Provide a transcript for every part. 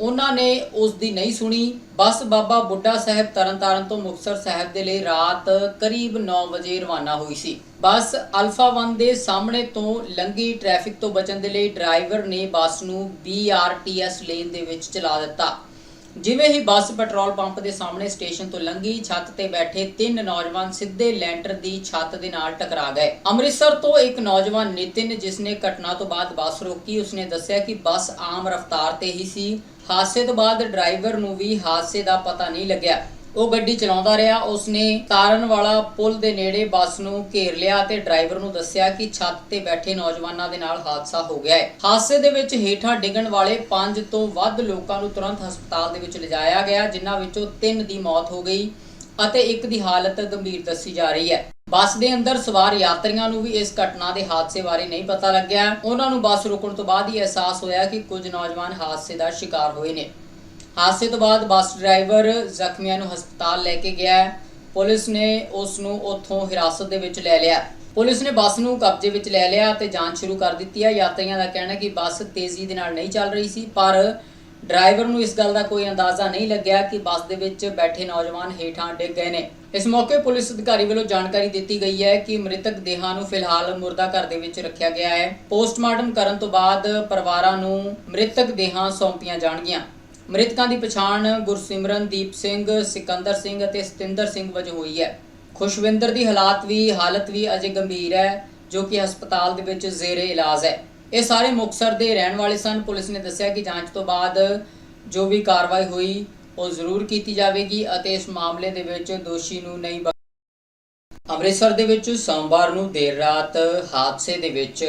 ਉਹਨਾਂ ਨੇ ਉਸ ਦੀ ਨਹੀਂ ਸੁਣੀ। ਬੱਸ ਬਾਬਾ ਬੁੱਢਾ ਸਾਹਿਬ ਤਰਨਤਾਰਨ ਤੋਂ ਮੁਕਤਸਰ ਸਾਹਿਬ ਦੇ ਲਈ ਰਾਤ ਕਰੀਬ 9 ਵਜੇ ਰਵਾਨਾ ਹੋਈ ਸੀ। ਬੱਸ ਅਲਫਾ 1 ਦੇ ਸਾਹਮਣੇ ਤੋਂ ਲੰਗੀ ਟ੍ਰੈਫਿਕ ਤੋਂ ਬਚਣ ਦੇ ਲਈ ਡਰਾਈਵਰ ਨੇ ਬੱਸ ਨੂੰ BRTS ਲੇਨ ਦੇ ਵਿੱਚ ਚਲਾ ਦਿੱਤਾ। ਜਿਵੇਂ ਹੀ ਬੱਸ ਪੈਟਰੋਲ ਪੰਪ ਦੇ ਸਾਹਮਣੇ ਸਟੇਸ਼ਨ ਤੋਂ ਲੰਘੀ, ਛੱਤ ਤੇ ਬੈਠੇ ਤਿੰਨ ਨੌਜਵਾਨ ਸਿੱਧੇ ਲੈਂਟਰ ਦੀ ਛੱਤ ਦੇ ਨਾਲ ਟਕਰਾ ਗਏ। ਅੰਮ੍ਰਿਤਸਰ ਤੋਂ ਇੱਕ ਨੌਜਵਾਨ ਨਿਤਿਨ, ਜਿਸ ਨੇ ਘਟਨਾ ਤੋਂ ਬਾਅਦ ਬੱਸ ਰੋਕੀ, ਉਸਨੇ ਦੱਸਿਆ ਕਿ ਬੱਸ ਆਮ ਰਫ਼ਤਾਰ ਤੇ ਹੀ ਸੀ। ਹਾਦਸੇ ਤੋਂ ਬਾਅਦ ਡਰਾਈਵਰ ਨੂੰ ਵੀ ਹਾਦਸੇ ਦਾ ਪਤਾ ਨਹੀਂ ਲੱਗਿਆ। ਉਹ ਗੱਡੀ ਚਲਾਉਂਦਾ ਰਿਹਾ। ਉਸਨੇ ਤਾਰਨ ਵਾਲਾ ਪੁਲ ਦੇ ਨੇੜੇ ਬੱਸ ਨੂੰ ਘੇਰ ਲਿਆ ਤੇ ਡਰਾਈਵਰ ਨੂੰ ਦੱਸਿਆ ਕਿ ਛੱਤ ਤੇ ਬੈਠੇ ਨੌਜਵਾਨਾਂ ਦੇ ਨਾਲ ਹਾਦਸਾ ਹੋ ਗਿਆ ਹੈ। ਹਾਦਸੇ ਦੇ ਵਿੱਚ ਹੇਠਾਂ ਡਿੱਗਣ ਵਾਲੇ 5 ਤੋਂ ਵੱਧ ਲੋਕਾਂ ਨੂੰ ਤੁਰੰਤ ਹਸਪਤਾਲ ਦੇ ਵਿੱਚ ਲਿਜਾਇਆ ਗਿਆ, ਜਿਨ੍ਹਾਂ ਵਿੱਚੋਂ 3 ਦੀ ਮੌਤ ਹੋ ਗਈ ਅਤੇ ਇੱਕ ਦੀ ਹਾਲਤ ਗੰਭੀਰ ਦੱਸੀ ਜਾ ਰਹੀ ਹੈ। ਬੱਸ ਦੇ ਅੰਦਰ ਸਵਾਰ ਯਾਤਰੀਆਂ ਨੂੰ ਵੀ ਇਸ ਘਟਨਾ ਦੇ ਹਾਦਸੇ ਬਾਰੇ ਨਹੀਂ ਪਤਾ ਲੱਗਿਆ। ਉਹਨਾਂ ਨੂੰ ਬੱਸ ਰੁਕਣ ਤੋਂ ਬਾਅਦ ਹੀ ਅਹਿਸਾਸ ਹੋਇਆ ਕਿ ਕੁਝ ਨੌਜਵਾਨ ਹਾਦਸੇ ਦਾ ਸ਼ਿਕਾਰ ਹੋਏ ਨੇ। ਹਾਦਸੇ ਤੋਂ ਬਾਅਦ ਬੱਸ ਡਰਾਈਵਰ ਜ਼ਖਮੀਆਂ ਨੂੰ ਹਸਪਤਾਲ ਲੈ ਕੇ ਗਿਆ ਪੁਲਿਸ ਨੇ ਉਸ ਨੂੰ ਉੱਥੋਂ ਹਿਰਾਸਤ ਦੇ ਵਿੱਚ ਲੈ ਲਿਆ ਪੁਲਿਸ ਨੇ ਬੱਸ ਨੂੰ ਕਬਜ਼ੇ ਵਿੱਚ ਲੈ ਲਿਆ ਤੇ ਜਾਂਚ ਸ਼ੁਰੂ ਕਰ ਦਿੱਤੀ ਹੈ। ਯਾਤਰੀਆਂ ਦਾ ਕਹਿਣਾ ਹੈ ਕਿ ਬੱਸ ਤੇਜ਼ੀ ਦੇ ਨਾਲ ਨਹੀਂ ਚੱਲ ਰਹੀ ਸੀ, ਪਰ ਡਰਾਈਵਰ ਨੂੰ ਇਸ ਗੱਲ ਦਾ ਕੋਈ ਅੰਦਾਜ਼ਾ ਨਹੀਂ ਲੱਗਿਆ ਕਿ ਬੱਸ ਦੇ ਵਿੱਚ ਬੈਠੇ ਨੌਜਵਾਨ ਹੇਠਾਂ ਡਿੱਗ ਗਏ ਨੇ। ਇਸ ਮੌਕੇ ਪੁਲਿਸ ਅਧਿਕਾਰੀ ਵੱਲੋਂ ਜਾਣਕਾਰੀ ਦਿੱਤੀ ਗਈ ਹੈ ਕਿ ਮ੍ਰਿਤਕ ਦੇਹਾਂ ਨੂੰ ਫਿਲਹਾਲ ਮੁਰਦਾ ਘਰ ਦੇ ਵਿੱਚ ਰੱਖਿਆ ਗਿਆ ਹੈ। ਪੋਸਟਮਾਰਟਮ ਕਰਨ ਤੋਂ ਬਾਅਦ ਪਰਿਵਾਰਾਂ ਨੂੰ ਮ੍ਰਿਤਕ ਦੇਹਾਂ ਸੌਂਪੀਆਂ ਜਾਣਗੀਆਂ। ਮ੍ਰਿਤਕਾਂ ਦੀ ਪਛਾਣ ਗੁਰਸਿਮਰਨਦੀਪ ਸਿੰਘ, ਸਿਕੰਦਰ ਸਿੰਘ ਅਤੇ ਸਤਿੰਦਰ ਸਿੰਘ ਵਜੋਂ ਹੋਈ ਹੈ। ਖੁਸ਼ਵਿੰਦਰ ਦੀ ਹਾਲਾਤ ਵੀ, ਹਾਲਤ ਵੀ ਅਜੇ ਗੰਭੀਰ ਹੈ, ਜੋ ਕਿ ਹਸਪਤਾਲ ਦੇ ਵਿੱਚ ਜ਼ੇਰੇ ਇਲਾਜ ਹੈ। ਇਹ ਸਾਰੇ ਮੁਕਤਸਰ ਦੇ ਰਹਿਣ ਵਾਲੇ ਸਨ। ਪੁਲਿਸ ਨੇ ਦੱਸਿਆ ਕਿ ਜਾਂਚ ਤੋਂ ਬਾਅਦ ਜੋ ਵੀ ਕਾਰਵਾਈ ਹੋਈ, ਉਹ ਜ਼ਰੂਰ ਕੀਤੀ ਜਾਵੇਗੀ ਅਤੇ ਇਸ ਮਾਮਲੇ ਦੇ ਵਿੱਚ ਦੋਸ਼ੀ ਨੂੰ ਨਹੀਂ ਅੰਮ੍ਰਿਤਸਰ ਦੇ ਵਿੱਚ ਸੋਮਵਾਰ ਨੂੰ ਦੇਰ ਰਾਤ ਹਾਦਸੇ ਦੇ ਵਿੱਚ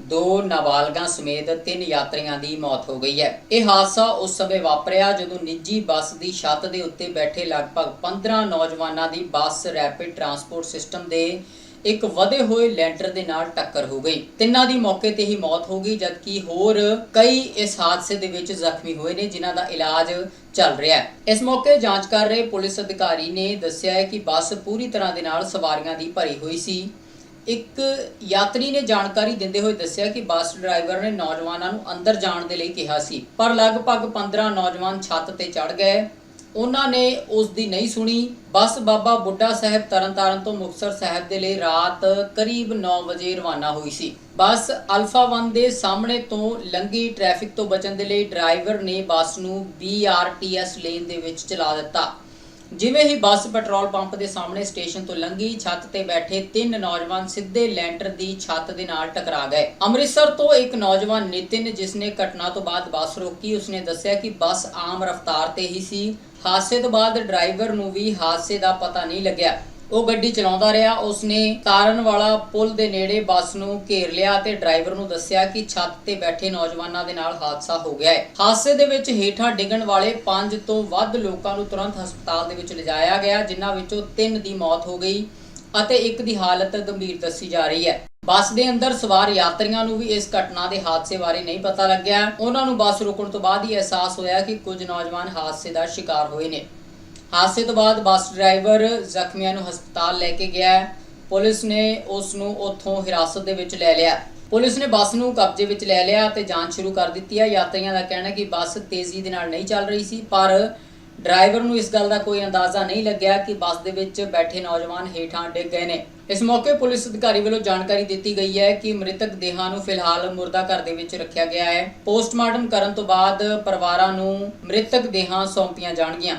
ਦੋ ਨਾਬਾਲਗਾਂ ਸਮੇਤ ਤਿੰਨ ਯਾਤਰੀਆਂ ਦੀ ਮੌਤ ਹੋ ਗਈ ਹੈ। ਇਹ ਹਾਦਸਾ ਉਸ ਸਮੇਂ ਵਾਪਰਿਆ ਜਦੋਂ ਨਿੱਜੀ ਬੱਸ ਦੀ ਛੱਤ ਦੇ ਉੱਤੇ ਬੈਠੇ ਲਗਭਗ 15 ਨੌਜਵਾਨਾਂ ਦੀ ਬੱਸ ਰੈਪਿਡ ਟਰਾਂਸਪੋਰਟ ਸਿਸਟਮ ਦੇ ਇੱਕ ਵਧੇ ਹੋਏ ਲੈਂਟਰ ਦੇ ਨਾਲ ਟੱਕਰ ਹੋ ਗਈ। ਤਿੰਨਾਂ ਦੀ ਮੌਕੇ ਤੇ ਹੀ ਮੌਤ ਹੋ ਗਈ, ਜਦਕਿ ਹੋਰ ਕਈ ਇਸ ਹਾਦਸੇ ਦੇ ਵਿੱਚ ਜ਼ਖਮੀ ਹੋਏ ਨੇ, ਜਿਨ੍ਹਾਂ ਦਾ ਇਲਾਜ ਚੱਲ ਰਿਹਾ ਹੈ। ਇਸ ਮੌਕੇ ਜਾਂਚ ਕਰ ਰਹੇ ਪੁਲਿਸ ਅਧਿਕਾਰੀ ਨੇ ਦੱਸਿਆ ਹੈ ਕਿ ਬੱਸ ਪੂਰੀ ਤਰ੍ਹਾਂ ਦੇ ਨਾਲ ਸਵਾਰੀਆਂ ਦੀ ਭਰੀ ਹੋਈ ਸੀ। ਇੱਕ ਯਾਤਰੀ ਨੇ ਜਾਣਕਾਰੀ ਦਿੰਦੇ ਹੋਏ ਦੱਸਿਆ ਕਿ ਬੱਸ ਡਰਾਈਵਰ ਨੇ ਨੌਜਵਾਨਾਂ ਨੂੰ ਅੰਦਰ ਜਾਣ ਦੇ ਲਈ ਕਿਹਾ ਸੀ, ਪਰ ਲਗਭਗ 15 ਨੌਜਵਾਨ ਛੱਤ ਤੇ ਚੜ ਗਏ। ਉਹਨਾਂ ਨੇ ਉਸ ਦੀ ਨਹੀਂ ਸੁਣੀ। ਬੱਸ ਬਾਬਾ ਬੁੱਢਾ ਸਾਹਿਬ ਤਰਨਤਾਰਨ ਤੋਂ ਮੁਕਤਸਰ ਸਾਹਿਬ ਦੇ ਲਈ ਰਾਤ ਕਰੀਬ 9 ਵਜੇ ਰਵਾਨਾ ਹੋਈ ਸੀ। ਬੱਸ ਅਲਫਾ 1 ਦੇ ਸਾਹਮਣੇ ਤੋਂ ਲੰਗੀ ਟ੍ਰੈਫਿਕ ਤੋਂ ਬਚਣ ਦੇ ਲਈ ਡਰਾਈਵਰ ਨੇ ਬੱਸ ਨੂੰ BRTS ਲੇਨ ਦੇ ਵਿੱਚ ਚਲਾ ਦਿੱਤਾ। ਜਿਵੇਂ ਹੀ ਬੱਸ ਪੈਟਰੋਲ ਪੰਪ ਦੇ ਸਾਹਮਣੇ ਸਟੇਸ਼ਨ ਤੋਂ ਲੰਘੀ, ਛੱਤ ਤੇ ਬੈਠੇ ਤਿੰਨ ਨੌਜਵਾਨ ਸਿੱਧੇ ਲੈਂਟਰ ਦੀ ਛੱਤ ਦੇ ਨਾਲ ਟਕਰਾ ਗਏ। ਅੰਮ੍ਰਿਤਸਰ ਤੋਂ ਇੱਕ ਨੌਜਵਾਨ ਨਿਤਿਨ ਜਿਸ ਨੇ ਘਟਨਾ ਤੋਂ ਬਾਅਦ ਬੱਸ ਰੋਕੀ, ਉਸਨੇ ਦੱਸਿਆ ਕਿ ਬੱਸ ਆਮ ਰਫ਼ਤਾਰ ਤੇ ਹੀ ਸੀ। ਹਾਦਸੇ ਤੋਂ ਬਾਅਦ ਡਰਾਈਵਰ ਨੂੰ ਵੀ ਹਾਦਸੇ ਦਾ ਪਤਾ ਨਹੀਂ ਲੱਗਿਆ। ਉਹ ਗੱਡੀ ਚਲਾਉਂਦਾ ਰਿਹਾ। ਉਸਨੇ ਤਾਰਨ ਵਾਲਾ ਪੁਲ ਦੇ ਨੇੜੇ ਬੱਸ ਨੂੰ ਘੇਰ ਲਿਆ ਤੇ ਡਰਾਈਵਰ ਨੂੰ ਦੱਸਿਆ ਕਿ ਛੱਤ ਤੇ ਬੈਠੇ ਨੌਜਵਾਨਾਂ ਦੇ ਨਾਲ ਹਾਦਸਾ ਹੋ ਗਿਆ ਹੈ। ਹਾਦਸੇ ਦੇ ਵਿੱਚ ਹੇਠਾਂ ਡਿੱਗਣ ਵਾਲੇ 5 ਤੋਂ ਵੱਧ ਲੋਕਾਂ ਨੂੰ ਤੁਰੰਤ ਹਸਪਤਾਲ ਦੇ ਵਿੱਚ ਲਿਜਾਇਆ ਗਿਆ, ਜਿਨ੍ਹਾਂ ਵਿੱਚੋਂ 3 ਦੀ ਮੌਤ ਹੋ ਗਈ ਅਤੇ ਇੱਕ ਦੀ ਹਾਲਤ ਗੰਭੀਰ ਦੱਸੀ ਜਾ ਰਹੀ ਹੈ। ਬੱਸ ਦੇ ਅੰਦਰ ਸਵਾਰ ਯਾਤਰੀਆਂ ਨੂੰ ਵੀ ਇਸ ਘਟਨਾ ਦੇ ਹਾਦਸੇ ਬਾਰੇ ਨਹੀਂ ਪਤਾ ਲੱਗਿਆ। ਉਹਨਾਂ ਨੂੰ ਬੱਸ ਰੁਕਣ ਤੋਂ ਬਾਅਦ ਹੀ ਅਹਿਸਾਸ ਹੋਇਆ ਕਿ ਕੁਝ ਨੌਜਵਾਨ ਹਾਦਸੇ ਦਾ ਸ਼ਿਕਾਰ ਹੋਏ ਨੇ। ਹਾਦਸੇ ਤੋਂ ਬਾਅਦ ਬੱਸ ਡਰਾਈਵਰ ਜ਼ਖਮੀਆਂ ਨੂੰ ਹਸਪਤਾਲ ਲੈ ਕੇ ਗਿਆ ਪੁਲਿਸ ਨੇ ਉਸ ਨੂੰ ਉੱਥੋਂ ਹਿਰਾਸਤ ਦੇ ਵਿੱਚ ਲੈ ਲਿਆ। ਪੁਲਿਸ ਨੇ ਬੱਸ ਨੂੰ ਕਬਜ਼ੇ ਵਿੱਚ ਲੈ ਲਿਆ ਤੇ ਜਾਂਚ ਸ਼ੁਰੂ ਕਰ ਦਿੱਤੀ ਹੈ। ਯਾਤਰੀਆਂ ਦਾ ਕਹਿਣਾ ਹੈ ਕਿ ਬੱਸ ਤੇਜ਼ੀ ਦੇ ਨਾਲ ਨਹੀਂ ਚੱਲ ਰਹੀ ਸੀ, ਪਰ ਡਰਾਈਵਰ ਨੂੰ ਇਸ ਗੱਲ ਦਾ ਕੋਈ ਅੰਦਾਜ਼ਾ ਨਹੀਂ ਲੱਗਿਆ ਕਿ ਬੱਸ ਦੇ ਵਿੱਚ ਬੈਠੇ ਨੌਜਵਾਨ ਹੇਠਾਂ ਡਿੱਗ ਗਏ ਨੇ। ਇਸ ਮੌਕੇ ਪੁਲਿਸ ਅਧਿਕਾਰੀ ਵੱਲੋਂ ਜਾਣਕਾਰੀ ਦਿੱਤੀ ਗਈ ਹੈ ਕਿ ਮ੍ਰਿਤਕ ਦੇਹਾਂ ਨੂੰ ਫਿਲਹਾਲ ਮੁਰਦਾ ਘਰ ਦੇ ਵਿੱਚ ਰੱਖਿਆ ਗਿਆ ਹੈ। ਪੋਸਟਮਾਰਟਮ ਕਰਨ ਤੋਂ ਬਾਅਦ ਪਰਿਵਾਰਾਂ ਨੂੰ ਮ੍ਰਿਤਕ ਦੇਹਾਂ ਸੌਂਪੀਆਂ ਜਾਣਗੀਆਂ।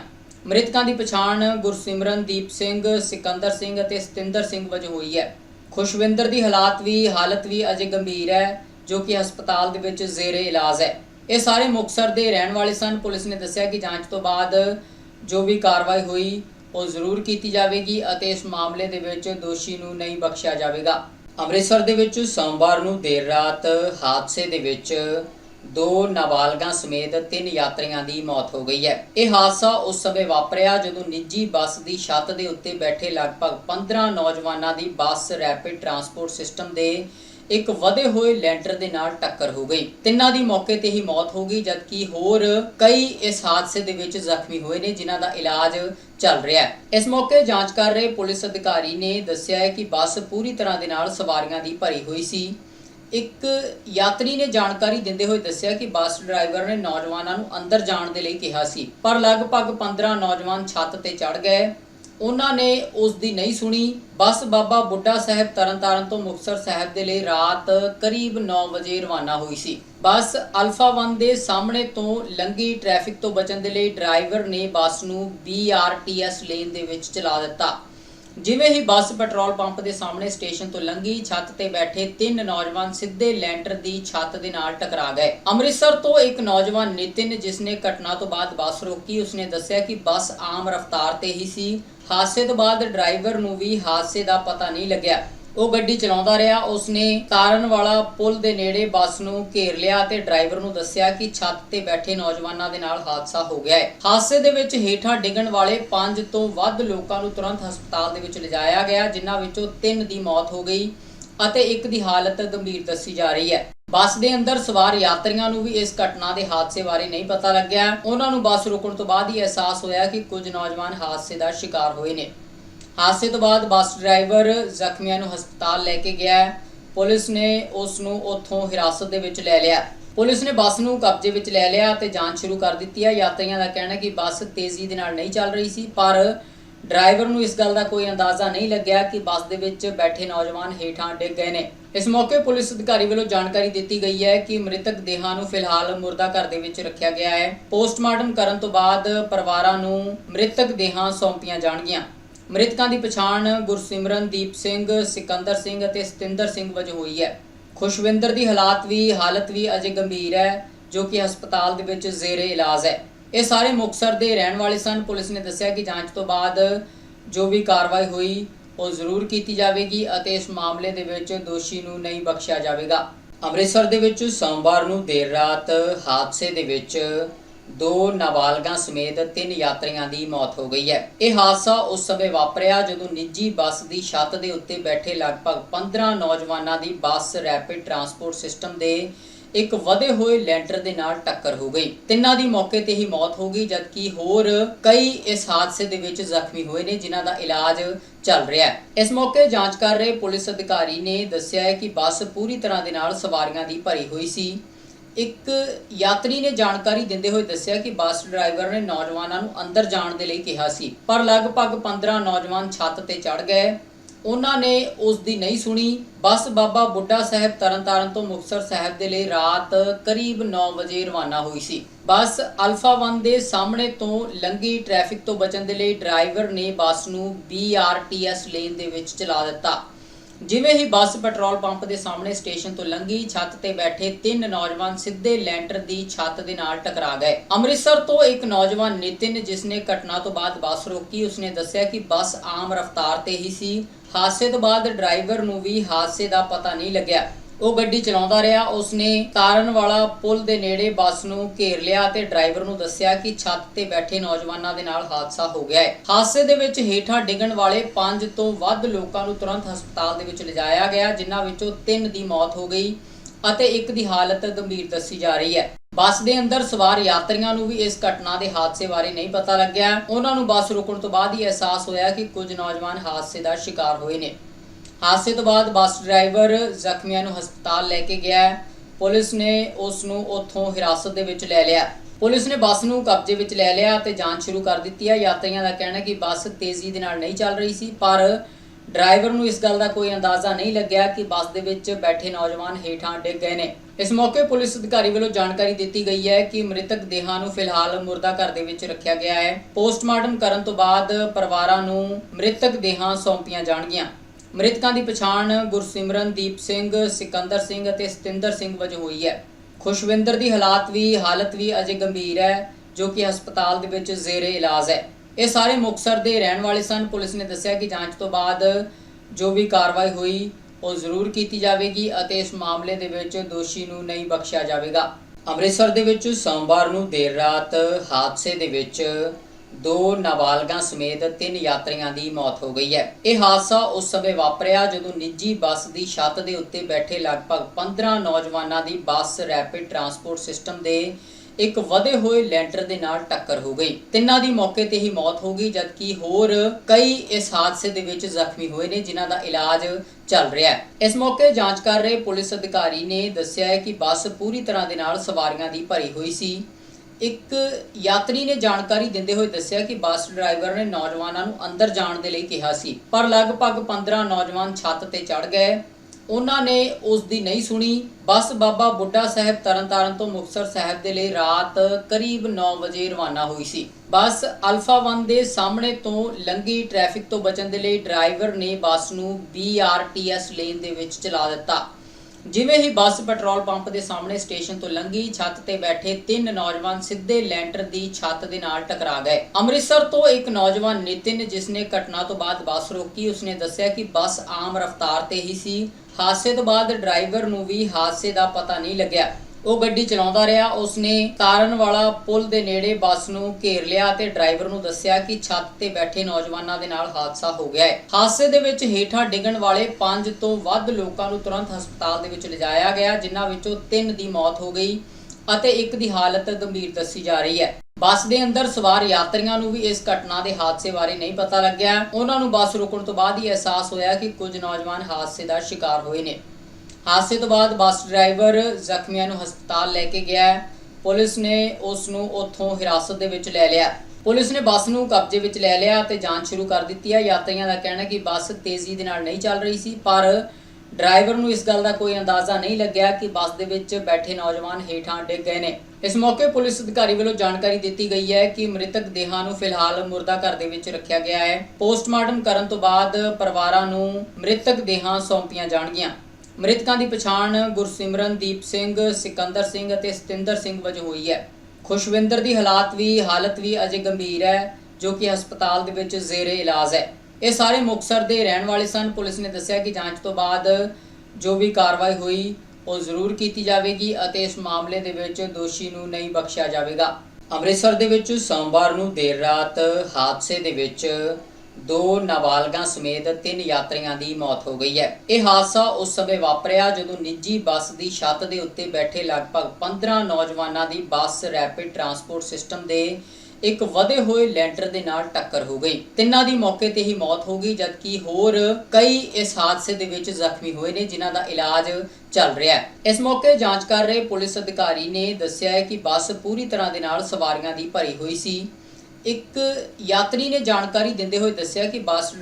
ਮ੍ਰਿਤਕਾਂ ਦੀ ਪਛਾਣ ਗੁਰਸਿਮਰਨਦੀਪ ਸਿੰਘ, ਸਿਕੰਦਰ ਸਿੰਘ ਅਤੇ ਸਤਿੰਦਰ ਸਿੰਘ ਵਜੋਂ ਹੋਈ ਹੈ। ਖੁਸ਼ਵਿੰਦਰ ਦੀ ਹਾਲਾਤ ਵੀ, ਹਾਲਤ ਵੀ ਅਜੇ ਗੰਭੀਰ ਹੈ, ਜੋ ਕਿ ਹਸਪਤਾਲ ਦੇ ਵਿੱਚ ਜ਼ੇਰੇ ਇਲਾਜ ਹੈ। ਇਹ ਸਾਰੇ ਮੁਕਤਸਰ ਦੇ ਰਹਿਣ ਵਾਲੇ ਸਨ। ਪੁਲਿਸ ਨੇ ਦੱਸਿਆ ਕਿ ਜਾਂਚ ਤੋਂ ਬਾਅਦ ਜੋ ਵੀ ਕਾਰਵਾਈ ਹੋਈ, ਉਹ ਜ਼ਰੂਰ ਕੀਤੀ ਜਾਵੇਗੀ ਅਤੇ ਇਸ ਮਾਮਲੇ ਦੇ ਵਿੱਚ ਦੋਸ਼ੀ ਨੂੰ ਨਹੀਂ ਬਖਸ਼ਿਆ ਜਾਵੇਗਾ। ਅੰਮ੍ਰਿਤਸਰ ਦੇ ਵਿੱਚ ਸੋਮਵਾਰ ਨੂੰ ਦੇਰ ਰਾਤ ਹਾਦਸੇ ਦੇ ਵਿੱਚ ਦੋ ਨਾਬਾਲਗਾਂ ਸਮੇਤ ਤਿੰਨ ਯਾਤਰੀਆਂ ਦੀ ਮੌਤ ਹੋ ਗਈ ਹੈ। ਇਹ ਹਾਦਸਾ ਉਸ ਸਮੇਂ ਵਾਪਰਿਆ ਜਦੋਂ ਨਿੱਜੀ ਬੱਸ ਦੀ ਛੱਤ ਦੇ ਉੱਤੇ ਬੈਠੇ ਲਗਭਗ 15 ਨੌਜਵਾਨਾਂ ਦੀ ਬੱਸ ਰੈਪਿਡ ਟਰਾਂਸਪੋਰਟ ਸਿਸਟਮ ਦੇ ਇੱਕ ਵਧੇ ਹੋਏ ਲੈਂਟਰ ਦੇ ਨਾਲ ਟੱਕਰ ਹੋ ਗਈ। ਤਿੰਨਾਂ ਦੀ ਮੌਕੇ ਤੇ ਹੀ ਮੌਤ ਹੋ ਗਈ, ਜਦਕਿ ਹੋਰ ਕਈ ਇਸ ਹਾਦਸੇ ਦੇ ਵਿੱਚ ਜ਼ਖਮੀ ਹੋਏ ਨੇ, ਜਿਨ੍ਹਾਂ ਦਾ ਇਲਾਜ ਚੱਲ ਰਿਹਾ ਹੈ। ਇਸ ਮੌਕੇ ਜਾਂਚ ਕਰ ਰਹੇ ਪੁਲਿਸ ਅਧਿਕਾਰੀ ਨੇ ਦੱਸਿਆ ਹੈ ਕਿ ਬੱਸ ਪੂਰੀ ਤਰ੍ਹਾਂ ਦੇ ਨਾਲ ਸਵਾਰੀਆਂ ਦੀ ਭਰੀ ਹੋਈ ਸੀ। ਇੱਕ ਯਾਤਰੀ ਨੇ ਜਾਣਕਾਰੀ ਦਿੰਦੇ ਹੋਏ ਦੱਸਿਆ ਕਿ ਬੱਸ ਡਰਾਈਵਰ ਨੇ ਨੌਜਵਾਨਾਂ ਨੂੰ ਅੰਦਰ ਜਾਣ ਦੇ ਲਈ ਕਿਹਾ ਸੀ, ਪਰ ਲਗਭਗ 15 ਨੌਜਵਾਨ ਛੱਤ ਤੇ ਚੜ ਗਏ। ਉਹਨਾਂ ਨੇ ਉਸ ਦੀ ਨਹੀਂ ਸੁਣੀ। ਬੱਸ ਬਾਬਾ ਬੁੱਢਾ ਸਾਹਿਬ ਤਰਨਤਾਰਨ ਤੋਂ ਮੁਕਤਸਰ ਸਾਹਿਬ ਦੇ ਲਈ ਰਾਤ ਕਰੀਬ 9 ਵਜੇ ਰਵਾਨਾ ਹੋਈ ਸੀ। ਬੱਸ ਅਲਫਾ 1 ਦੇ ਸਾਹਮਣੇ ਤੋਂ ਲੰਗੀ ਟ੍ਰੈਫਿਕ ਤੋਂ ਬਚਣ ਦੇ ਲਈ ਡਰਾਈਵਰ ਨੇ ਬੱਸ ਨੂੰ BRTS ਲੇਨ ਦੇ ਵਿੱਚ ਚਲਾ ਦਿੱਤਾ। ਜਿਵੇਂ ਹੀ ਬੱਸ ਪੈਟਰੋਲ ਪੰਪ ਦੇ ਸਾਹਮਣੇ ਸਟੇਸ਼ਨ ਤੋਂ ਲੰਘੀ, ਛੱਤ ਤੇ ਬੈਠੇ ਤਿੰਨ ਨੌਜਵਾਨ ਸਿੱਧੇ ਲੈਂਟਰ ਦੀ ਛੱਤ ਦੇ ਨਾਲ ਟਕਰਾ ਗਏ। ਅੰਮ੍ਰਿਤਸਰ ਤੋਂ ਇੱਕ ਨੌਜਵਾਨ ਨਿਤਿਨ, ਜਿਸ ਨੇ ਘਟਨਾ ਤੋਂ ਬਾਅਦ ਬੱਸ ਰੋਕੀ, ਉਸਨੇ ਦੱਸਿਆ ਕਿ ਬੱਸ ਆਮ ਰਫ਼ਤਾਰ ਤੇ ਹੀ ਸੀ। ਹਾਦਸੇ ਤੋਂ ਬਾਅਦ ਡਰਾਈਵਰ ਨੂੰ ਵੀ ਹਾਦਸੇ ਦਾ ਪਤਾ ਨਹੀਂ ਲੱਗਿਆ। ਉਹ ਗੱਡੀ ਚਲਾਉਂਦਾ ਰਿਹਾ। ਉਸਨੇ ਤਾਰਨ ਵਾਲਾ ਪੁਲ ਦੇ ਨੇੜੇ ਬੱਸ ਨੂੰ ਘੇਰ ਲਿਆ ਤੇ ਡਰਾਈਵਰ ਨੂੰ ਦੱਸਿਆ ਕਿ ਛੱਤ ਤੇ ਬੈਠੇ ਨੌਜਵਾਨਾਂ ਦੇ ਨਾਲ ਹਾਦਸਾ ਹੋ ਗਿਆ ਹੈ। ਹਾਦਸੇ ਦੇ ਵਿੱਚ ਹੇਠਾਂ ਡਿੱਗਣ ਵਾਲੇ 5 ਤੋਂ ਵੱਧ ਲੋਕਾਂ ਨੂੰ ਤੁਰੰਤ ਹਸਪਤਾਲ ਦੇ ਵਿੱਚ ਲਿਜਾਇਆ ਗਿਆ, ਜਿਨ੍ਹਾਂ ਵਿੱਚੋਂ 3 ਦੀ ਮੌਤ ਹੋ ਗਈ ਅਤੇ ਇੱਕ ਦੀ ਹਾਲਤ ਗੰਭੀਰ ਦੱਸੀ ਜਾ ਰਹੀ ਹੈ। ਬੱਸ ਦੇ ਅੰਦਰ ਸਵਾਰ ਯਾਤਰੀਆਂ ਨੂੰ ਵੀ ਇਸ ਘਟਨਾ ਦੇ ਹਾਦਸੇ ਬਾਰੇ ਨਹੀਂ ਪਤਾ ਲੱਗਿਆ। ਉਹਨਾਂ ਨੂੰ ਬੱਸ ਰੁਕਣ ਤੋਂ ਬਾਅਦ ਹੀ ਅਹਿਸਾਸ ਹੋਇਆ ਕਿ ਕੁਝ ਨੌਜਵਾਨ ਹਾਦਸੇ ਦਾ ਸ਼ਿਕਾਰ ਹੋਏ ਨੇ। ਹਾਦਸੇ ਤੋਂ ਬਾਅਦ ਬੱਸ ਡਰਾਈਵਰ ਜ਼ਖਮੀਆਂ ਨੂੰ ਹਸਪਤਾਲ ਲੈ ਕੇ ਗਿਆ ਪੁਲਿਸ ਨੇ ਉਸ ਨੂੰ ਉੱਥੋਂ ਹਿਰਾਸਤ ਦੇ ਵਿੱਚ ਲੈ ਲਿਆ ਪੁਲਿਸ ਨੇ ਬੱਸ ਨੂੰ ਕਬਜ਼ੇ ਵਿੱਚ ਲੈ ਲਿਆ ਤੇ ਜਾਂਚ ਸ਼ੁਰੂ ਕਰ ਦਿੱਤੀ ਹੈ। ਯਾਤਰੀਆਂ ਦਾ ਕਹਿਣਾ ਹੈ ਕਿ ਬੱਸ ਤੇਜ਼ੀ ਦੇ ਨਾਲ ਨਹੀਂ ਚੱਲ ਰਹੀ ਸੀ, ਪਰ ਡਰਾਈਵਰ ਨੂੰ ਇਸ ਗੱਲ ਦਾ ਕੋਈ ਅੰਦਾਜ਼ਾ ਨਹੀਂ ਲੱਗਿਆ ਕਿ ਬੱਸ ਦੇ ਵਿੱਚ ਬੈਠੇ ਨੌਜਵਾਨ ਹੇਠਾਂ ਡਿੱਗ ਗਏ ਨੇ। ਇਸ ਮੌਕੇ ਪੁਲਿਸ ਅਧਿਕਾਰੀ ਵੱਲੋਂ ਜਾਣਕਾਰੀ ਦਿੱਤੀ ਗਈ ਹੈ ਕਿ ਮ੍ਰਿਤਕ ਦੇਹਾਂ ਨੂੰ ਫਿਲਹਾਲ ਮੁਰਦਾ ਘਰ ਦੇ ਵਿੱਚ ਰੱਖਿਆ ਗਿਆ ਹੈ। ਪੋਸਟਮਾਰਟਮ ਕਰਨ ਤੋਂ ਬਾਅਦ ਪਰਿਵਾਰਾਂ ਨੂੰ ਮ੍ਰਿਤਕ ਦੇਹਾਂ ਸੌਂਪੀਆਂ ਜਾਣਗੀਆਂ। ਮ੍ਰਿਤਕਾਂ ਦੀ ਪਛਾਣ ਗੁਰਸਿਮਰਨਦੀਪ ਸਿੰਘ, ਸਿਕੰਦਰ ਸਿੰਘ ਅਤੇ ਸਤਿੰਦਰ ਸਿੰਘ ਵਜੋਂ ਹੋਈ ਹੈ। ਖੁਸ਼ਵਿੰਦਰ ਦੀ ਹਾਲਾਤ ਵੀ, ਹਾਲਤ ਵੀ ਅਜੇ ਗੰਭੀਰ ਹੈ, ਜੋ ਕਿ ਹਸਪਤਾਲ ਦੇ ਵਿੱਚ ਜ਼ੇਰੇ ਇਲਾਜ ਹੈ। ਇਹ ਸਾਰੇ ਮੁਕਸਰ ਦੇ ਰਹਿਣ ਵਾਲੇ ਸਨ। ਪੁਲਿਸ ਨੇ ਦੱਸਿਆ ਕਿ ਜਾਂਚ ਤੋਂ ਬਾਅਦ ਜੋ ਵੀ ਕਾਰਵਾਈ ਹੋਈ, ਉਹ ਜ਼ਰੂਰ ਕੀਤੀ ਜਾਵੇਗੀ ਅਤੇ ਇਸ ਮਾਮਲੇ ਦੇ ਵਿੱਚ ਦੋਸ਼ੀ ਨੂੰ ਨਹੀਂ ਬਖਸ਼ਿਆ ਜਾਵੇਗਾ। ਅੰਮ੍ਰਿਤਸਰ ਦੇ ਵਿੱਚ ਸੋਮਵਾਰ ਨੂੰ ਦੇਰ ਰਾਤ ਹਾਦਸੇ ਦੇ ਵਿੱਚ ਦੋ ਨਾਬਾਲਗਾਂ ਸਮੇਤ ਤਿੰਨ ਯਾਤਰੀਆਂ ਦੀ ਮੌਤ ਹੋ ਗਈ ਹੈ। ਇਹ ਹਾਦਸਾ ਉਸ ਸਮੇਂ ਵਾਪਰਿਆ ਜਦੋਂ ਨਿੱਜੀ ਬੱਸ ਦੀ ਛੱਤ ਦੇ ਉੱਤੇ ਬੈਠੇ ਲਗਭਗ 15 ਨੌਜਵਾਨਾਂ ਦੀ ਬੱਸ ਰੈਪਿਡ ਟਰਾਂਸਪੋਰਟ ਸਿਸਟਮ ਦੇ ਇੱਕ ਵਧੇ ਹੋਏ ਲੈਂਟਰ ਦੇ ਨਾਲ ਟੱਕਰ ਹੋ ਗਈ। ਤਿੰਨਾਂ ਦੀ ਮੌਕੇ ਤੇ ਹੀ ਮੌਤ ਹੋ ਗਈ, ਜਦਕਿ ਹੋਰ ਕਈ ਇਸ ਹਾਦਸੇ ਦੇ ਵਿੱਚ ਜ਼ਖਮੀ ਹੋਏ ਨੇ, ਜਿਨ੍ਹਾਂ ਦਾ ਇਲਾਜ ਚੱਲ ਰਿਹਾ ਹੈ। ਇਸ ਮੌਕੇ ਜਾਂਚ ਕਰ ਰਹੇ ਪੁਲਿਸ ਅਧਿਕਾਰੀ ਨੇ ਦੱਸਿਆ ਹੈ ਕਿ ਬੱਸ ਪੂਰੀ ਤਰ੍ਹਾਂ ਦੇ ਨਾਲ ਸਵਾਰੀਆਂ ਦੀ ਭਰੀ ਹੋਈ ਸੀ। ਇੱਕ ਯਾਤਰੀ ਨੇ ਜਾਣਕਾਰੀ ਦਿੰਦੇ ਹੋਏ ਦੱਸਿਆ ਕਿ ਬੱਸ ਡਰਾਈਵਰ ਨੇ ਨੌਜਵਾਨਾਂ ਨੂੰ ਅੰਦਰ ਜਾਣ ਦੇ ਲਈ ਕਿਹਾ ਸੀ, ਪਰ ਲਗਭਗ 15 ਨੌਜਵਾਨ ਛੱਤ ਤੇ ਚੜ ਗਏ। ਉਹਨਾਂ ਨੇ ਉਸ ਦੀ ਨਹੀਂ ਸੁਣੀ। ਬੱਸ ਬਾਬਾ ਬੁੱਢਾ ਸਾਹਿਬ ਤਰਨਤਾਰਨ ਤੋਂ ਮੁਕਤਸਰ ਸਾਹਿਬ ਦੇ ਲਈ ਰਾਤ ਕਰੀਬ 9 ਵਜੇ ਰਵਾਨਾ ਹੋਈ ਸੀ। ਬੱਸ ਅਲਫਾ 1 ਦੇ ਸਾਹਮਣੇ ਤੋਂ ਲੰਗੀ ਟ੍ਰੈਫਿਕ ਤੋਂ ਬਚਣ ਦੇ ਲਈ ਡਰਾਈਵਰ ਨੇ ਬੱਸ ਨੂੰ BRTS ਲੇਨ ਦੇ ਵਿੱਚ ਚਲਾ ਦਿੱਤਾ। ਜਿਵੇਂ ਹੀ ਬੱਸ ਪੈਟਰੋਲ ਪੰਪ ਦੇ ਸਾਹਮਣੇ ਸਟੇਸ਼ਨ ਤੋਂ ਲੰਘੀ, ਛੱਤ ਤੇ ਬੈਠੇ ਤਿੰਨ ਨੌਜਵਾਨ ਸਿੱਧੇ ਲੈਂਟਰ ਦੀ ਛੱਤ ਦੇ ਨਾਲ ਟਕਰਾ ਗਏ। ਅੰਮ੍ਰਿਤਸਰ ਤੋਂ ਇੱਕ ਨੌਜਵਾਨ ਨਿਤਿਨ, ਜਿਸ ਨੇ ਘਟਨਾ ਤੋਂ ਬਾਅਦ ਬੱਸ ਰੋਕੀ, ਉਸਨੇ ਦੱਸਿਆ ਕਿ ਬੱਸ ਆਮ ਰਫ਼ਤਾਰ ਤੇ ਹੀ ਸੀ। ਹਾਦਸੇ ਤੋਂ ਬਾਅਦ ਡਰਾਈਵਰ ਨੂੰ ਵੀ ਹਾਦਸੇ ਦਾ ਪਤਾ ਨਹੀਂ ਲੱਗਿਆ। ਉਹ ਗੱਡੀ ਚਲਾਉਂਦਾ ਰਿਹਾ। ਉਸਨੇ ਤਾਰਨ ਵਾਲਾ ਪੁਲ ਦੇ ਨੇੜੇ ਬੱਸ ਨੂੰ ਘੇਰ ਲਿਆ ਤੇ ਡਰਾਈਵਰ ਨੂੰ ਦੱਸਿਆ ਕਿ ਛੱਤ ਤੇ ਬੈਠੇ ਨੌਜਵਾਨਾਂ ਦੇ ਨਾਲ ਹਾਦਸਾ ਹੋ ਗਿਆ ਹੈ। ਹਾਦਸੇ ਦੇ ਵਿੱਚ ਹੇਠਾਂ ਡਿੱਗਣ ਵਾਲੇ 5 ਤੋਂ ਵੱਧ ਲੋਕਾਂ ਨੂੰ ਤੁਰੰਤ ਹਸਪਤਾਲ ਦੇ ਵਿੱਚ ਲਿਜਾਇਆ ਗਿਆ, ਜਿਨ੍ਹਾਂ ਵਿੱਚੋਂ 3 ਦੀ ਮੌਤ ਹੋ ਗਈ ਅਤੇ ਇੱਕ ਦੀ ਹਾਲਤ ਗੰਭੀਰ ਦੱਸੀ ਜਾ ਰਹੀ ਹੈ। ਬੱਸ ਦੇ ਅੰਦਰ ਸਵਾਰ ਯਾਤਰੀਆਂ ਨੂੰ ਵੀ ਇਸ ਘਟਨਾ ਦੇ ਹਾਦਸੇ ਬਾਰੇ ਨਹੀਂ ਪਤਾ ਲੱਗਿਆ। ਉਹਨਾਂ ਨੂੰ ਬੱਸ ਰੁਕਣ ਤੋਂ ਬਾਅਦ ਹੀ ਅਹਿਸਾਸ ਹੋਇਆ ਕਿ ਕੁਝ ਨੌਜਵਾਨ ਹਾਦਸੇ ਦਾ ਸ਼ਿਕਾਰ ਹੋਏ ਨੇ। ਹਾਦਸੇ ਤੋਂ ਬਾਅਦ ਬੱਸ ਡਰਾਈਵਰ ਜ਼ਖਮੀਆਂ ਨੂੰ ਹਸਪਤਾਲ ਲੈ ਕੇ ਗਿਆ ਪੁਲਿਸ ਨੇ ਉਸ ਨੂੰ ਉੱਥੋਂ ਹਿਰਾਸਤ ਦੇ ਵਿੱਚ ਲੈ ਲਿਆ। ਪੁਲਿਸ ਨੇ ਬੱਸ ਨੂੰ ਕਬਜ਼ੇ ਵਿੱਚ ਲੈ ਲਿਆ ਤੇ ਜਾਂਚ ਸ਼ੁਰੂ ਕਰ ਦਿੱਤੀ ਹੈ। ਯਾਤਰੀਆਂ ਦਾ ਕਹਿਣਾ ਹੈ ਕਿ ਬੱਸ ਤੇਜ਼ੀ ਦੇ ਨਾਲ ਨਹੀਂ ਚੱਲ ਰਹੀ ਸੀ, ਪਰ ਡਰਾਈਵਰ ਨੂੰ ਇਸ ਗੱਲ ਦਾ ਕੋਈ ਅੰਦਾਜ਼ਾ ਨਹੀਂ ਲੱਗਿਆ ਕਿ ਬੱਸ ਦੇ ਵਿੱਚ ਬੈਠੇ ਨੌਜਵਾਨ ਹੇਠਾਂ ਡਿੱਗ ਗਏ ਨੇ। ਇਸ ਮੌਕੇ ਪੁਲਿਸ ਅਧਿਕਾਰੀ ਵੱਲੋਂ ਜਾਣਕਾਰੀ ਦਿੱਤੀ ਗਈ ਹੈ ਕਿ ਮ੍ਰਿਤਕ ਦੇਹਾਂ ਨੂੰ ਫਿਲਹਾਲ ਮੁਰਦਾ ਘਰ ਦੇ ਵਿੱਚ ਰੱਖਿਆ ਗਿਆ ਹੈ। ਪੋਸਟਮਾਰਟਮ ਕਰਨ ਤੋਂ ਬਾਅਦ ਪਰਿਵਾਰਾਂ ਨੂੰ ਮ੍ਰਿਤਕ ਦੇਹਾਂ ਸੌਂਪੀਆਂ ਜਾਣਗੀਆਂ। ਮ੍ਰਿਤਕਾਂ ਦੀ ਪਛਾਣ ਗੁਰਸਿਮਰਨਦੀਪ ਸਿੰਘ, ਸਿਕੰਦਰ ਸਿੰਘ ਅਤੇ ਸਤਿੰਦਰ ਸਿੰਘ ਵਜੋਂ ਹੋਈ ਹੈ। ਖੁਸ਼ਵਿੰਦਰ ਦੀ ਹਾਲਾਤ ਵੀ, ਹਾਲਤ ਵੀ ਅਜੇ ਗੰਭੀਰ ਹੈ, ਜੋ ਕਿ ਹਸਪਤਾਲ ਦੇ ਵਿੱਚ ਜ਼ੇਰੇ ਇਲਾਜ ਹੈ। ਇਹ ਸਾਰੇ ਮੁਕਸਰ ਦੇ ਰਹਿਣ ਵਾਲੇ ਸਨ। ਪੁਲਿਸ ਨੇ ਦੱਸਿਆ ਕਿ ਜਾਂਚ ਤੋਂ ਬਾਅਦ ਜੋ ਵੀ ਕਾਰਵਾਈ ਹੋਈ, ਉਹ ਜ਼ਰੂਰ ਕੀਤੀ ਜਾਵੇਗੀ ਅਤੇ ਇਸ ਮਾਮਲੇ ਦੇ ਵਿੱਚ ਦੋਸ਼ੀ ਨੂੰ ਨਹੀਂ ਬਖਸ਼ਿਆ ਜਾਵੇਗਾ। ਅੰਮ੍ਰਿਤਸਰ ਦੇ ਵਿੱਚ ਸੋਮਵਾਰ ਨੂੰ ਦੇਰ ਰਾਤ ਹਾਦਸੇ ਦੇ ਵਿੱਚ ਦੋ ਨਾਬਾਲਗਾਂ ਸਮੇਤ ਤਿੰਨ ਯਾਤਰੀਆਂ ਦੀ ਮੌਤ ਹੋ ਗਈ ਹੈ। ਇਹ ਹਾਦਸਾ ਉਸ ਸਮੇਂ ਵਾਪਰਿਆ ਜਦੋਂ ਨਿੱਜੀ ਬੱਸ ਦੀ ਛੱਤ ਦੇ ਉੱਤੇ ਬੈਠੇ ਲਗਭਗ 15 ਨੌਜਵਾਨਾਂ ਦੀ ਬੱਸ ਰੈਪਿਡ ਟਰਾਂਸਪੋਰਟ ਸਿਸਟਮ ਦੇ ਇੱਕ ਵਧੇ ਹੋਏ ਲੈਂਟਰ ਦੇ ਨਾਲ ਟੱਕਰ ਹੋ ਗਈ। ਤਿੰਨਾਂ ਦੀ ਮੌਕੇ ਤੇ ਹੀ ਮੌਤ ਹੋ ਗਈ, ਜਦਕਿ ਹੋਰ ਕਈ ਇਸ ਹਾਦਸੇ ਦੇ ਵਿੱਚ ਜ਼ਖਮੀ ਹੋਏ ਨੇ, ਜਿਨ੍ਹਾਂ ਦਾ ਇਲਾਜ ਚੱਲ ਰਿਹਾ ਹੈ। ਇਸ ਮੌਕੇ ਜਾਂਚ ਕਰ ਰਹੇ ਪੁਲਿਸ ਅਧਿਕਾਰੀ ਨੇ ਦੱਸਿਆ ਹੈ ਕਿ ਬੱਸ ਪੂਰੀ ਤਰ੍ਹਾਂ ਦੇ ਨਾਲ ਸਵਾਰੀਆਂ ਦੀ ਭਰੀ ਹੋਈ ਸੀ। ਇੱਕ ਯਾਤਰੀ ਨੇ ਜਾਣਕਾਰੀ ਦਿੰਦੇ ਹੋਏ ਦੱਸਿਆ ਕਿ ਬੱਸ ਡਰਾਈਵਰ ਨੇ ਨੌਜਵਾਨਾਂ ਨੂੰ ਅੰਦਰ ਜਾਣ ਦੇ ਲਈ ਕਿਹਾ ਸੀ, ਪਰ ਲਗਭਗ 15 ਨੌਜਵਾਨ ਛੱਤ ਤੇ ਚੜ ਗਏ। ਉਹਨਾਂ ਨੇ ਉਸ ਦੀ ਨਹੀਂ ਸੁਣੀ। ਬੱਸ ਬਾਬਾ ਬੁੱਢਾ ਸਾਹਿਬ ਤਰਨਤਾਰਨ ਤੋਂ ਮੁਕਤਸਰ ਸਾਹਿਬ ਦੇ ਲਈ ਰਾਤ ਕਰੀਬ 9 ਵਜੇ ਰਵਾਨਾ ਹੋਈ ਸੀ। ਬੱਸ ਅਲਫਾ 1 ਦੇ ਸਾਹਮਣੇ ਤੋਂ ਲੰਗੀ ਟ੍ਰੈਫਿਕ ਤੋਂ ਬਚਣ ਦੇ ਲਈ ਡਰਾਈਵਰ ਨੇ ਬੱਸ ਨੂੰ BRTS ਲੇਨ ਦੇ ਵਿੱਚ ਚਲਾ ਦਿੱਤਾ। ਜਿਵੇਂ ਹੀ ਬੱਸ ਪੈਟਰੋਲ ਪੰਪ ਦੇ ਸਾਹਮਣੇ ਸਟੇਸ਼ਨ ਤੋਂ ਲੰਘੀ, ਛੱਤ ਤੇ ਬੈਠੇ ਤਿੰਨ ਨੌਜਵਾਨ ਸਿੱਧੇ ਲੈਂਟਰ ਦੀ ਛੱਤ ਦੇ ਨਾਲ ਟਕਰਾ ਗਏ। ਅੰਮ੍ਰਿਤਸਰ ਤੋਂ ਇੱਕ ਨੌਜਵਾਨ ਨਿਤਿਨ, ਜਿਸ ਨੇ ਘਟਨਾ ਤੋਂ ਬਾਅਦ ਬੱਸ ਰੋਕੀ, ਉਸਨੇ ਦੱਸਿਆ ਕਿ ਬੱਸ ਆਮ ਰਫ਼ਤਾਰ ਤੇ ਹੀ ਸੀ। ਹਾਦਸੇ ਤੋਂ ਬਾਅਦ ਡਰਾਈਵਰ ਨੂੰ ਵੀ ਹਾਦਸੇ ਦਾ ਪਤਾ ਨਹੀਂ ਲੱਗਿਆ। ਉਹ ਗੱਡੀ ਚਲਾਉਂਦਾ ਰਿਹਾ। ਉਸਨੇ ਤਾਰਨ ਵਾਲਾ ਪੁਲ ਦੇ ਨੇੜੇ ਬੱਸ ਨੂੰ ਘੇਰ ਲਿਆ ਤੇ ਡਰਾਈਵਰ ਨੂੰ ਦੱਸਿਆ ਕਿ ਛੱਤ ਤੇ ਬੈਠੇ ਨੌਜਵਾਨਾਂ ਦੇ ਨਾਲ ਹਾਦਸਾ ਹੋ ਗਿਆ ਹੈ। ਹਾਦਸੇ ਦੇ ਵਿੱਚ ਹੇਠਾਂ ਡਿੱਗਣ ਵਾਲੇ 5 ਤੋਂ ਵੱਧ ਲੋਕਾਂ ਨੂੰ ਤੁਰੰਤ ਹਸਪਤਾਲ ਦੇ ਵਿੱਚ ਲਿਜਾਇਆ ਗਿਆ, ਜਿਨ੍ਹਾਂ ਵਿੱਚੋਂ 3 ਦੀ ਮੌਤ ਹੋ ਗਈ ਅਤੇ ਇੱਕ ਦੀ ਹਾਲਤ ਗੰਭੀਰ ਦੱਸੀ ਜਾ ਰਹੀ ਹੈ। ਬੱਸ ਦੇ ਅੰਦਰ ਸਵਾਰ ਯਾਤਰੀਆਂ ਨੂੰ ਵੀ ਇਸ ਘਟਨਾ ਦੇ ਹਾਦਸੇ ਬਾਰੇ ਨਹੀਂ ਪਤਾ ਲੱਗਿਆ। ਉਹਨਾਂ ਨੂੰ ਬੱਸ ਰੁਕਣ ਤੋਂ ਬਾਅਦ ਹੀ ਅਹਿਸਾਸ ਹੋਇਆ ਕਿ ਕੁਝ ਨੌਜਵਾਨ ਹਾਦਸੇ ਦਾ ਸ਼ਿਕਾਰ ਹੋਏ ਨੇ। ਹਾਦਸੇ ਤੋਂ ਬਾਅਦ ਬੱਸ ਡਰਾਈਵਰ ਜ਼ਖਮੀਆਂ ਨੂੰ ਹਸਪਤਾਲ ਲੈ ਕੇ ਗਿਆ ਹੈ। ਪੁਲਿਸ ਨੇ ਉਸ ਨੂੰ ਉੱਥੋਂ ਹਿਰਾਸਤ ਦੇ ਵਿੱਚ ਲੈ ਲਿਆ। ਪੁਲਿਸ ਨੇ ਬੱਸ ਨੂੰ ਕਬਜ਼ੇ ਵਿੱਚ ਲੈ ਲਿਆ ਤੇ ਜਾਂਚ ਸ਼ੁਰੂ ਕਰ ਦਿੱਤੀ ਹੈ। ਯਾਤਰੀਆਂ ਦਾ ਕਹਿਣਾ ਕਿ ਬੱਸ ਤੇਜ਼ੀ ਦੇ ਨਾਲ ਨਹੀਂ ਚੱਲ ਰਹੀ ਸੀ, ਪਰ ਡਰਾਈਵਰ ਨੂੰ ਇਸ ਗੱਲ ਦਾ ਕੋਈ ਅੰਦਾਜ਼ਾ ਨਹੀਂ ਲੱਗਿਆ ਕਿ ਬੱਸ ਦੇ ਵਿੱਚ ਬੈਠੇ ਨੌਜਵਾਨ ਹੇਠਾਂ ਡਿੱਗ ਗਏ ਨੇ। ਇਸ ਮੌਕੇ ਪੁਲਿਸ ਅਧਿਕਾਰੀ ਵੱਲੋਂ ਜਾਣਕਾਰੀ ਦਿੱਤੀ ਗਈ ਹੈ ਕਿ ਮ੍ਰਿਤਕ ਦੇਹਾਂ ਨੂੰ ਫਿਲਹਾਲ ਮੁਰਦਾ ਘਰ ਦੇ ਵਿੱਚ ਰੱਖਿਆ ਗਿਆ ਹੈ। ਪੋਸਟਮਾਰਟਮ ਕਰਨ ਤੋਂ ਬਾਅਦ ਪਰਿਵਾਰਾਂ ਨੂੰ ਮ੍ਰਿਤਕ ਦੇਹਾਂ ਸੌਂਪੀਆਂ ਜਾਣਗੀਆਂ। ਮ੍ਰਿਤਕਾਂ ਦੀ ਪਛਾਣ ਗੁਰਸਿਮਰਨਦੀਪ ਸਿੰਘ, ਸਿਕੰਦਰ ਸਿੰਘ ਅਤੇ ਸਤਿੰਦਰ ਸਿੰਘ ਵਜੋਂ ਹੋਈ ਹੈ। ਖੁਸ਼ਵਿੰਦਰ ਦੀ ਹਾਲਾਤ ਵੀ, ਹਾਲਤ ਵੀ ਅਜੇ ਗੰਭੀਰ ਹੈ, ਜੋ ਕਿ ਹਸਪਤਾਲ ਦੇ ਵਿੱਚ ਜ਼ੇਰੇ ਇਲਾਜ ਹੈ। ਇਹ ਸਾਰੇ ਮੁਕਤਸਰ ਦੇ ਰਹਿਣ ਵਾਲੇ ਸਨ। ਪੁਲਿਸ ਨੇ ਦੱਸਿਆ ਕਿ ਜਾਂਚ ਤੋਂ ਬਾਅਦ ਜੋ ਵੀ ਕਾਰਵਾਈ ਹੋਈ, ਉਹ ਜ਼ਰੂਰ ਕੀਤੀ ਜਾਵੇਗੀ ਅਤੇ ਇਸ ਮਾਮਲੇ ਦੇ ਵਿੱਚ ਦੋਸ਼ੀ ਨੂੰ ਨਹੀਂ ਬਖਸ਼ਿਆ ਜਾਵੇਗਾ। ਅੰਮ੍ਰਿਤਸਰ ਦੇ ਵਿੱਚ ਸੋਮਵਾਰ ਨੂੰ ਦੇਰ ਰਾਤ ਹਾਦਸੇ ਦੇ ਵਿੱਚ ਦੋ ਨਾਬਾਲਗਾਂ ਸਮੇਤ ਤਿੰਨ ਯਾਤਰੀਆਂ ਦੀ ਮੌਤ ਹੋ ਗਈ ਹੈ। ਇਹ ਹਾਦਸਾ ਉਸ ਸਮੇਂ ਵਾਪਰਿਆ ਜਦੋਂ ਨਿੱਜੀ ਬੱਸ ਦੀ ਛੱਤ ਦੇ ਉੱਤੇ ਬੈਠੇ ਲਗਭਗ 15 ਨੌਜਵਾਨਾਂ ਦੀ ਬੱਸ ਰੈਪਿਡ ਟਰਾਂਸਪੋਰਟ ਸਿਸਟਮ ਦੇ ਇੱਕ ਵਧੇ ਹੋਏ ਲੈਂਟਰ ਦੇ ਨਾਲ ਟੱਕਰ ਹੋ ਗਈ। ਤਿੰਨਾਂ ਦੀ ਮੌਕੇ ਤੇ ਹੀ ਮੌਤ ਹੋ ਗਈ, ਜਦਕਿ ਹੋਰ ਕਈ ਇਸ ਹਾਦਸੇ ਦੇ ਵਿੱਚ ਜ਼ਖਮੀ ਹੋਏ ਨੇ, ਜਿਨ੍ਹਾਂ ਦਾ ਇਲਾਜ ਚੱਲ ਰਿਹਾ ਹੈ। ਇਸ ਮੌਕੇ ਜਾਂਚ ਕਰ ਰਹੇ ਪੁਲਿਸ ਅਧਿਕਾਰੀ ਨੇ ਦੱਸਿਆ ਹੈ ਕਿ ਬੱਸ ਪੂਰੀ ਤਰ੍ਹਾਂ ਦੇ ਨਾਲ ਸਵਾਰੀਆਂ ਦੀ ਭਰੀ ਹੋਈ ਸੀ। ਇੱਕ ਯਾਤਰੀ ਨੇ ਜਾਣਕਾਰੀ ਦਿੰਦੇ ਹੋਏ ਦੱਸਿਆ ਕਿ ਬੱਸ